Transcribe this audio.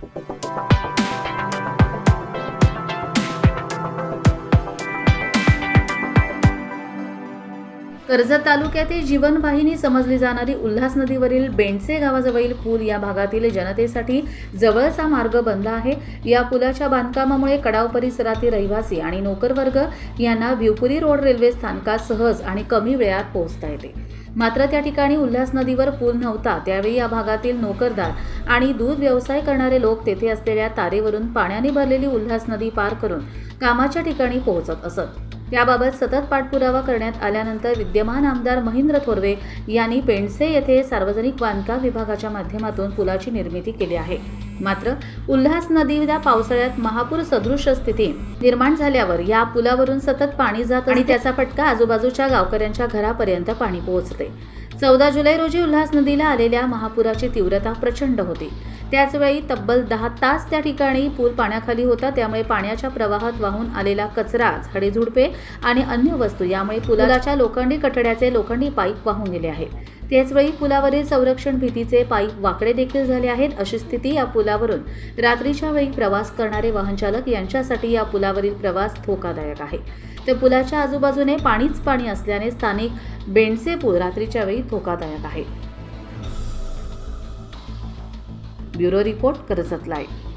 कर्जत तालुक्यातील जीवनवाहिनी समजली जाणारी उल्हास नदीवरील बेंडसे गावाजवळील पूल या भागातील जनतेसाठी जवळचा मार्ग बनला आहे. या पुलाच्या बांधकामामुळे कडाव परिसरातील रहिवासी आणि नोकरवर्ग यांना भिवपुरी रोड रेल्वे स्थानकात सहज आणि कमी वेळात पोहोचता येते. मात्र त्या ठिकाणी उल्हास नदीवर पूल नव्हता. त्यावेळी या भागातील नोकरदार आणि दूध व्यवसाय करणारे लोक तेथे असलेल्या तारेवरून पाण्याने भरलेली उल्हास नदी पार करून कामाच्या ठिकाणी पोहोचत असत. याबाबत सतत पाठपुरावा करण्यात आल्यानंतर विद्यमान आमदार महेंद्र थोरवे यांनी पेंडसे येथे सार्वजनिक बांधकाम विभागाच्या माध्यमातून पुलाची निर्मिती केली आहे. मात्र उल्हास नदीला पावसाळ्यात महापूर सदृश स्थिती निर्माण झाल्यावर या पुलावरून सतत पाणी जात आणि त्याचा फटका आजूबाजूच्या गावकऱ्यांच्या घरापर्यंत पाणी पोहोचते. चौदा जुलै रोजी उल्हास नदीला आलेल्या महापुराची तीव्रता प्रचंड होती. त्याचवेळी तब्बल दहा तास त्या ठिकाणी पूल पाण्याखाली होता. त्यामुळे पाण्याच्या प्रवाहात वाहून आलेला कचरा झाडेझुडपे आणि अन्य वस्तू यामुळे पुलाच्या लोखंडी कठड्याचे लोखंडी पाईप वाहून गेले आहेत. त्याचवेळी पुलावरील संरक्षण भीतीचे पाईप वाकडे देखील झाले आहेत. अशी स्थिती या पुलावरून रात्रीच्या वेळी प्रवास करणारे वाहनचालक यांच्यासाठी या पुलावरील प्रवास धोकादायक आहे. त्या पुलाच्या आजूबाजूने पाणीच पाणी असल्याने स्थानिक बेंडसे पूल रात्रीच्या वेळी धोकादायक आहे ब्युरो रिपोर्ट करजत लाईव्ह.